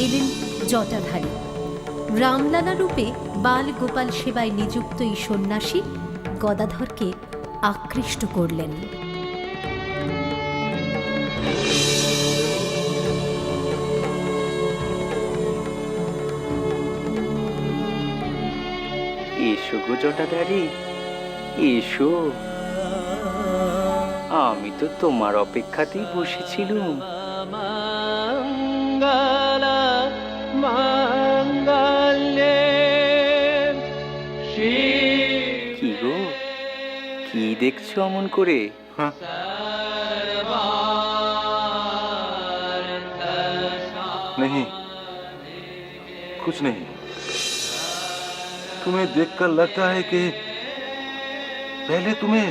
এলেন জটাধারী রামলালা রূপে বাল গোপাল সেবায় নিযুক্ত এই সন্ন্যাসী গদাধরকে আকৃষ্ট করলেন এসো গো জটাধারী এসো আমি তো তোমার অপেক্ষাতেই বসেছিলুম দেখছো অমন করে हाँ नहीं कुछ नहीं तुम्हें देखकर लगता है कि पहले तुम्हें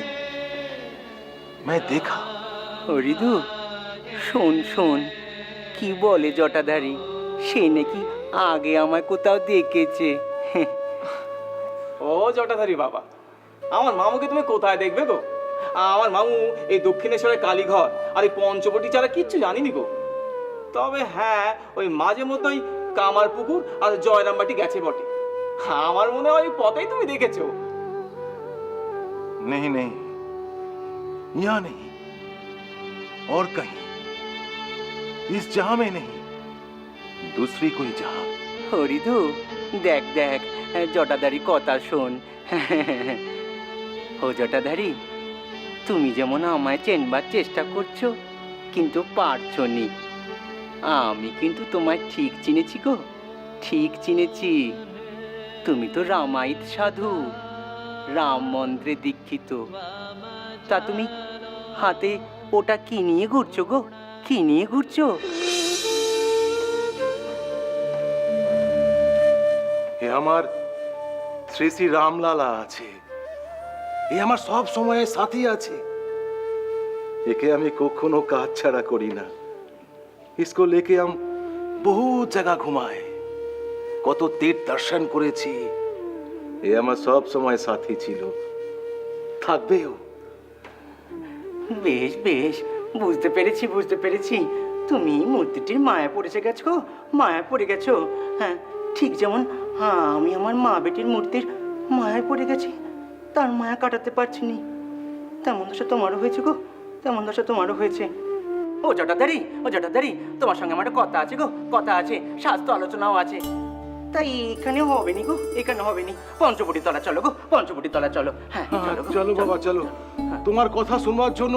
मैं देखा হরিদু শোন শোন কি বলে জটাধারী সে নাকি আগে আমায় কোথাও দেখেছে ও জটাধারী বাবা আমার মামুকে তুমি কোথায় দেখবে গো আমার মামু এই দক্ষিণেশ্বরের কালীঘর আর এই পঞ্চবটি ছাড়া কিচ্ছু জানিনি গো তবে হ্যাঁ ওই মাঝে মধ্যেই কামার পুকুর আর জয়রামবাটি গেছে বটে আমার মনে হয় ওই পথেই তুমি দেখেছো नहीं नहीं यहाँ नहीं और कहीं इस जहां में नहीं दूसरी कोई जहां হরিদু দেখ দেখ জটাধারী কথা শোন ও জটাধারী তুমি যেমন আমায় চেনবার চেষ্টা করছ, কিন্তু পারছ নি। আমি কিন্তু তোমায় ঠিক চিনেছি গো, ঠিক চিনেছি। তুমি তো রামায়িত সাধু, রাম মন্ত্রে দীক্ষিত। তা তুমি হাতে ওটা কি নিয়ে ঘুরছো গো, কি নিয়ে ঘুরছো? আমার শ্রী শ্রী রামলালা আছে। এ আমার সব সময়ে সাথী আছে। একে আমি কখনো কাজ ছাড়া করি না। ইসকো লেকে আম বহু জায়গা ঘুমায়। কত তীর দর্শন করেছি। এ আমার সব সময় সাথী ছিল। থাকবেও। বেশ বেশ। বুঝতে পেরেছি বুঝতে পেরেছি। তুমি মূর্তিটির মায়া পড়েছে গেছো, মায়া পড়ে গেছো। হ্যাঁ ঠিক যেমন হ্যাঁ আমি আমার মা বেটির মূর্তির মায়া পড়ে গেছি। তার মায়া কাটাতে পারছি নি। তেমন দশা তোমারও হয়েছে গো তেমন দশা তোমারও হয়েছে। ও জটাদারি ও জটাদারি তোমার সঙ্গে আমার একটা কথা আছে গো কথা আছে স্বাস্থ্য আলোচনাও আছে। তাই এখানে হবে নি গো এখানে হবে নি। পঞ্চবটি তলা চলো গো পঞ্চবটি তলা চলো। হ্যাঁ চলো চলো বাবা চলো। তোমার কথা শুনবার জন্য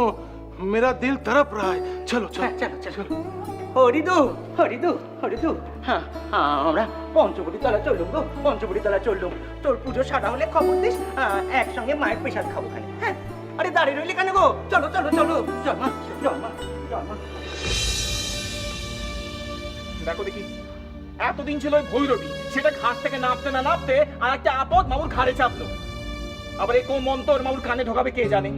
মেরা দিল তরপ রहा है চলো। হ্যাঁ চলো চলো। চলো। হরিদু হরিদু হরিদু। হ্যাঁ হ্যাঁ, আমরা পঞ্চবটি তলা চললুম গো পঞ্চবটি তলা চললুম। তোর পুজো সারা হলে খবর দিস একসঙ্গে মায়ের খাব খানে হ্যাঁ? আরে দাঁড়িয়ে কেন গো? চলো চলো চলো। চল মা চল মা চল মা দেখো দেখি এতদিন ছিল ওই ভৈরবী সেটা ঘাট থেকে নামতে না নামতে আর একটা আপদ মামুর ঘাড়ে চাপলো। আবার এই কোন মন্তর মামুর কানে ঢোকাবে কে জানে?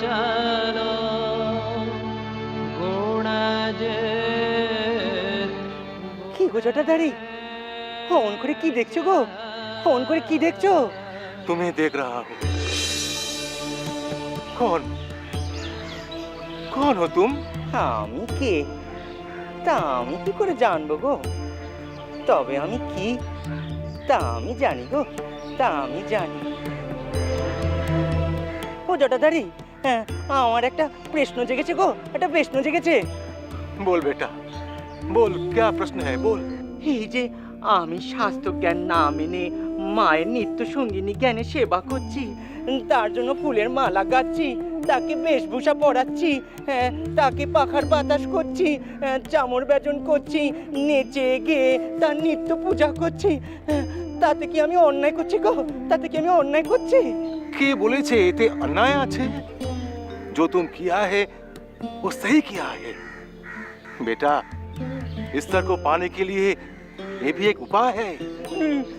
ত্বমচলো গুণজিৎ কি গো জটাদারি ফোন করে কি দেখছো গো ফোন করে কি দেখছো तुम्हें देख रहा हूँ कौन कौन हो तुम আমি কে তা আমি কি করে জানবো গো তবে আমি কি তা আমি জানি গো তা আমি জানি ও জটাধারী হ্যাঁ আমার একটা প্রশ্ন জেগেছে গো একটা প্রশ্ন জেগেছে बोल बेटा बोल क्या प्रश्न है बोल এই যে আমি স্বাস্থ্য জ্ঞান না মেনে মায়ের নিত্য সঙ্গিনী জ্ঞানে সেবা করছি তার জন্য ফুলের মালা গাচ্ছি তাকে বেশভূষা পরাচ্ছি হ্যাঁ, তাকে পাখার বাতাস করছি হ্যাঁ, চামর ব্যজন করছি নেচে গেয়ে তার নিত্য পূজা করছি হ্যাঁ, তাতে কি আমি অন্যায় করছি গো তাতে কি আমি অন্যায় করছি के बोले छे ते अन्याय আছে जो तुम किया है वो सही किया है बेटा ईश्वर को पाने के लिए ये भी एक उपाय है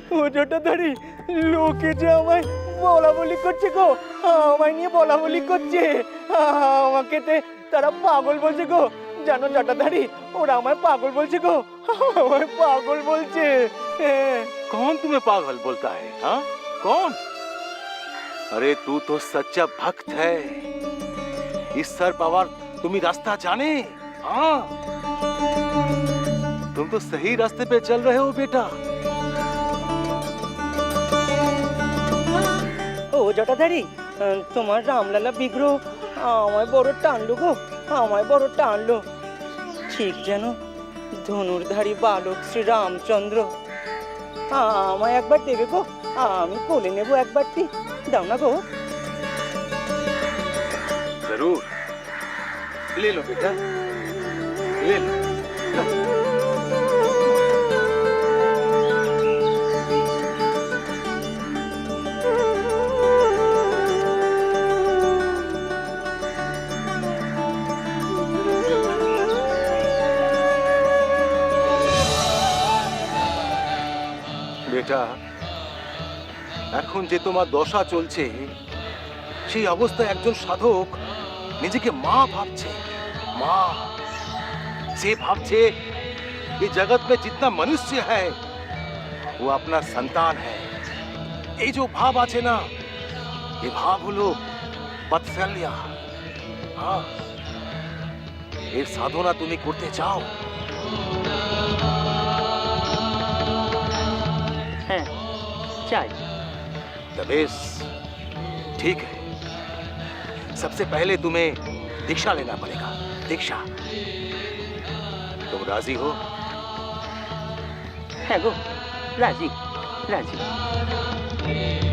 ও জটাধারী লোকে যে আমায় বলা বলি করছে গো আমায় নিয়ে বলা বলি করছে আমাকে তে তারা পাগল বলছে গো জানো জটাধারী ওরা আমায় পাগল বলছে গো আমায় পাগল বলছে হ্যাঁ कौन तुम्हें पागल बोलता है हाँ कौन अरे तू तो सच्चा भक्त है ईश्वर पवार तुम्ही रास्ता जाने हाँ तुम तो सही रास्ते पे चल रहे हो बेटा ও জটাধারী তোমার রামলালা বিগ্রহ আমায় বড় টানলো গো আমায় বড় টানলো ঠিক যেন ধনুর্ধারী বালক শ্রী রামচন্দ্র আমায় একবার দেবে গো আমি কোলে নেব একবারটি দাও না গো जरूर ले लो बेटा ले लो বেটা এখন যে তোমার দশা চলছে সেই অবস্থায় একজন সাধক নিজেকে মা ভাবছে মা সে ভাবছে ये जगत में जितना मनुष्य है वो अपना संतान है এই যে ভাব আছে না এই ভাব হলো বাৎসল্যা হ্যাঁ এর সাধনা তুমি করতে চাও হ্যাঁ চাই दबेश ठीक है सबसे पहले तुम्हें दीक्षा लेना पड़ेगा। दीक्षा। तुम राज़ी हो? है गो राज़ी। राज़ी।